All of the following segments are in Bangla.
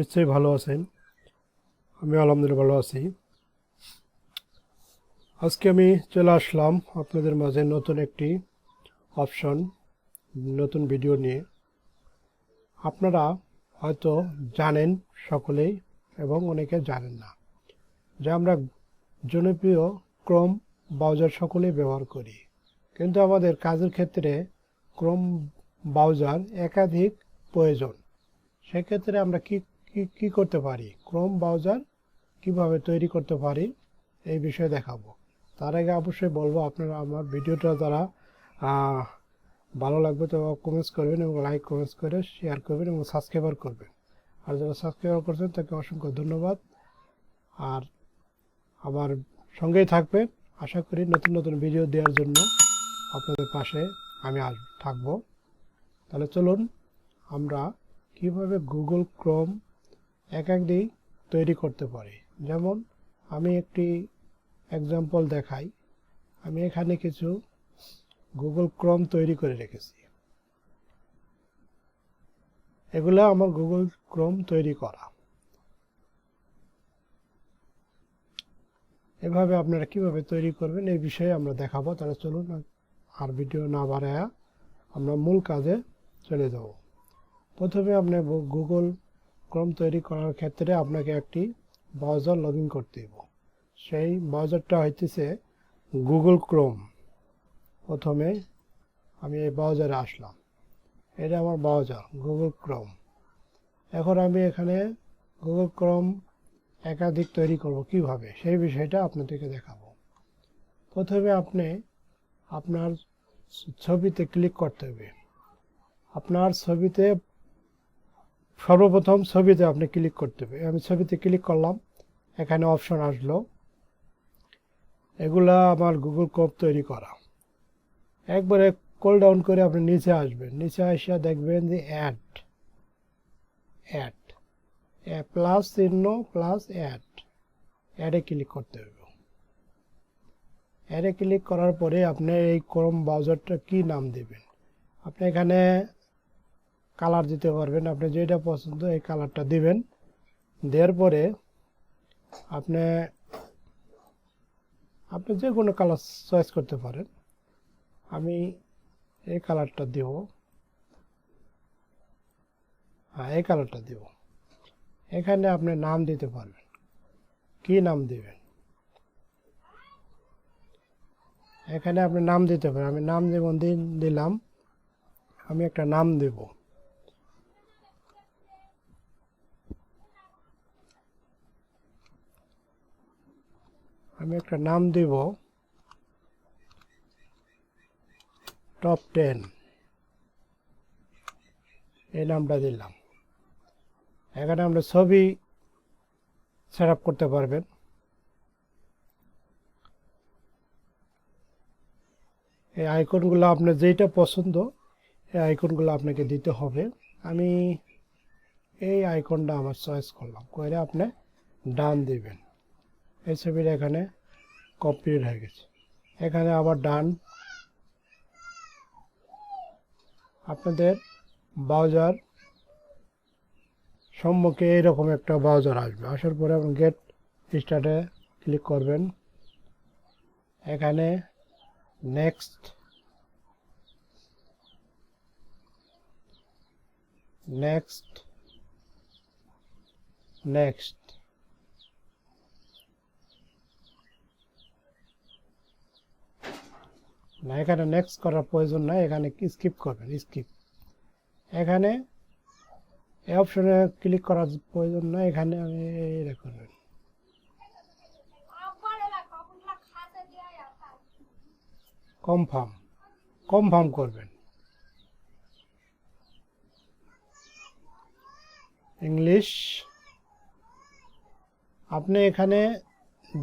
নিশ্চয়ই ভালো আছেন। আমি আলহামদুলিল্লাহ ভালো আছি। আজকে আমি চলে আসলাম আপনাদের মাঝে নতুন একটি অপশন, নতুন ভিডিও নিয়ে। আপনারা হয়তো জানেন সকলেই এবং অনেকে জানেন না, যে আমরা জনপ্রিয় ক্রোম ব্রাউজার সকলেই ব্যবহার করি। কিন্তু আমাদের কাজের ক্ষেত্রে ক্রোম ব্রাউজার একাধিক প্রয়োজন। সেক্ষেত্রে আমরা কি কি কি করতে পারি? ক্রোম ব্রাউজার কীভাবে তৈরি করতে পারি? এই বিষয়ে দেখাবো। তার আগে অবশ্যই বলব, আপনারা আমার ভিডিওটা যারা ভালো লাগবে তো কমেন্টস করবেন এবং লাইক কমেন্টস করে শেয়ার করবেন এবং সাবস্ক্রাইবার করবেন। আর যারা সাবস্ক্রাইবার করছেন, তাকে অসংখ্য ধন্যবাদ। আর আমার সঙ্গেই থাকবেন। আশা করি নতুন নতুন ভিডিও দেওয়ার জন্য আপনাদের পাশে আমি আস থাকব। তাহলে চলুন, আমরা কীভাবে গুগল ক্রোম এক একটি তৈরি করতে পারি। যেমন, আমি একটি এক্সাম্পল দেখাই। আমি এখানে কিছু গুগল ক্রম তৈরি করে রেখেছি। এগুলো আমার গুগল ক্রোম তৈরি করা। এভাবে আপনারা কীভাবে তৈরি করবেন এই বিষয়ে আমরা দেখাবো। তাহলে চলুন আর ভিডিও না বাড়ায় আমরা মূল কাজে চলে যাব। প্রথমে আপনি গুগল ক্রোম তৈরি করার ক্ষেত্রে আপনাকে একটি ব্রাউজার লগ করতে হবে সেই ব্রাউজারটা হইতেছে গুগল ক্রোম প্রথমে আমি এই ব্রাউজারে আসলাম। এটা আমার ব্রাউজার গুগল ক্রোম এখন আমি এখানে গুগল ক্রোম একাধিক তৈরি করব কীভাবে, সেই বিষয়টা আপনাদেরকে দেখাবো। প্রথমে আপনি আপনার ছবিতে ক্লিক করতে হবে। আপনার ছবিতে সর্বপ্রথম ছবিতে আপনি ক্লিক করতে হবে। আমি ছবিতে ক্লিক করলাম। এখানে অপশন আসলো। এগুলা আমার গুগল কোপ তৈরি করা। একবারে কল ডাউন করে আপনি নিচে আসবেন। নিচে আসিয়া দেখবেন যে অ্যাড অ্যাড প্লাস চিহ্ন প্লাস অ্যাড অ্যাডে ক্লিক করতে হবে। অ্যাডে ক্লিক করার পরে আপনি এই ক্রোম ব্রাউজারটা কি নাম দেবেন? আপনি এখানে কালার দিতে পারবেন। আপনি যেটা পছন্দ এই কালারটা দিবেন। দেওয়ার পরে আপনি আপনি যে কোনো কালার চয়েস করতে পারেন। আমি এই কালারটা দেব। হ্যাঁ এই কালারটা দেব। এখানে আপনি নাম দিতে পারবেন। কি নাম দিবেন? এখানে আপনি নাম দিতে পারেন। আমি নাম যেমন দিন- দিলাম, আমি একটা নাম দেব। আমি একটা নাম দিব। টপ টেন এই নামটা দিলাম। এখানে আমরা ছবি সেট করতে পারবেন। এই আইকনগুলো আপনার যেটা পছন্দ, এই আইকনগুলো আপনাকে দিতে হবে। আমি এই আইকনটা আমার চয়েস করলাম। করে আপনি ডান দিবেন। এই ছবিটা এখানে কমপ্লিট হয়ে গেছে। এখানে আবার ডান। আপনাদের ব্রাউজার সম্মুখে এইরকম একটা ব্রাউজার আসবে। আসার পরে আপনি গেট স্টার্টে ক্লিক করবেন। এখানে নেক্সট নেক্সট নেক্সট না, এখানে নেক্সট করার প্রয়োজন নাই, এখানে স্কিপ করবেন স্কিপ এখানে এই অপশনে ক্লিক করার প্রয়োজন নাই, এখানে আমি করবেন। কনফার্ম কনফার্ম করবেন। ইংলিশ আপনি এখানে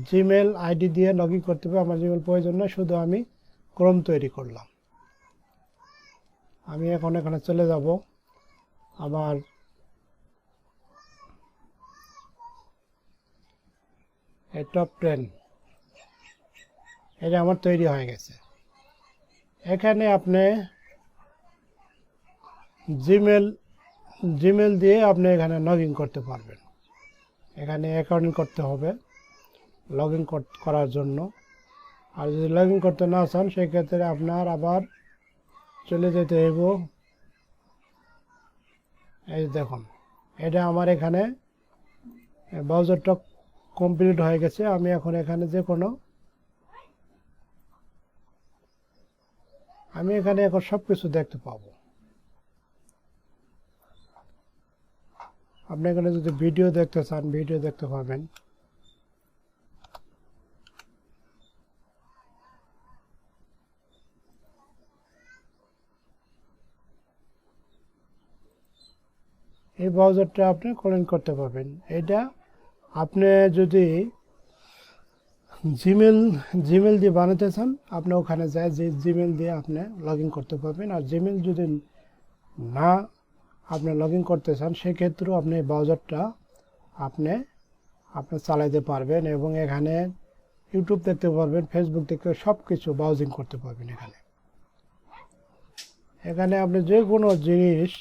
জিমেল আইডি দিয়ে লগ করতে হবে, আমার জিমেল প্রয়োজন না শুধু আমি ক্রোম তৈরি করলাম। আমি এখন এখানে চলে যাব আমার এই টপ টেন এটা আমার তৈরি হয়ে গেছে। এখানে আপনি জিমেল জিমেল দিয়ে আপনি এখানে লগ করতে পারবেন। এখানে অ্যাকাউন্ট করতে হবে লগ করার জন্য। আর যদি লগ ইন করতে না চান, সেক্ষেত্রে আপনার আবার চলে যেতে হইব। এই দেখুন, এটা আমার এখানে ব্রাউজারটা কমপ্লিট হয়ে গেছে। আমি এখন এখানে যে কোনো আমি এখানে এখন সব কিছু দেখতে পাবো। আপনি এখানে যদি ভিডিও দেখতে চান ভিডিও দেখতে পাবেন। এই ব্রাউজারটা আপনি কলিং করতে পারবেন। এটা আপনি যদি জিমেল জিমেল দিয়ে বানাতে চান, আপনি ওখানে যায় যে জিমেল দিয়ে আপনি লগ করতে পারবেন। আর জিমেল যদি না আপনি লগ করতে চান, সেক্ষেত্রেও আপনি ব্রাউজারটা আপনি আপনি চালাইতে পারবেন এবং এখানে ইউটিউব দেখতে পারবেন ফেসবুক দেখতে সব কিছু ব্রাউজিং করতে পারবেন এখানে। এখানে আপনি যে কোনো জিনিস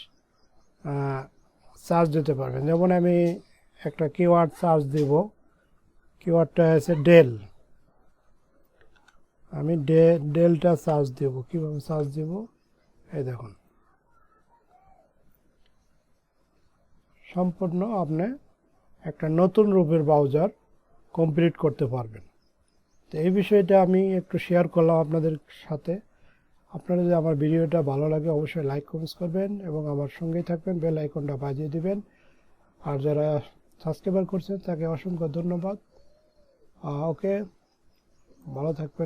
চার্জ দিতে পারবেন। যেমন আমি একটা কিওয়ার্ড চার্জ দিব। কিওয়ার্ডটা হচ্ছে ডেল আমি ডে ডেলটা চার্জ দেব। কীভাবে চার্জ দেব? এই দেখুন। সম্পূর্ণ আপনি একটা নতুন রূপের ব্রাউজার কমপ্লিট করতে পারবেন। তো এই বিষয়টা আমি একটু শেয়ার করলাম আপনাদের সাথে। আপনারা যদি আমার ভিডিওটা ভালো লাগে, অবশ্যই লাইক কমেন্টস করবেন এবং আমার সঙ্গেই থাকবেন বেল আইকনটা বাজিয়ে দিবেন। আর যারা সাবস্ক্রাইবার করছেন, তাকে অসংখ্য ধন্যবাদ। ওকে ভালো থাকবেন।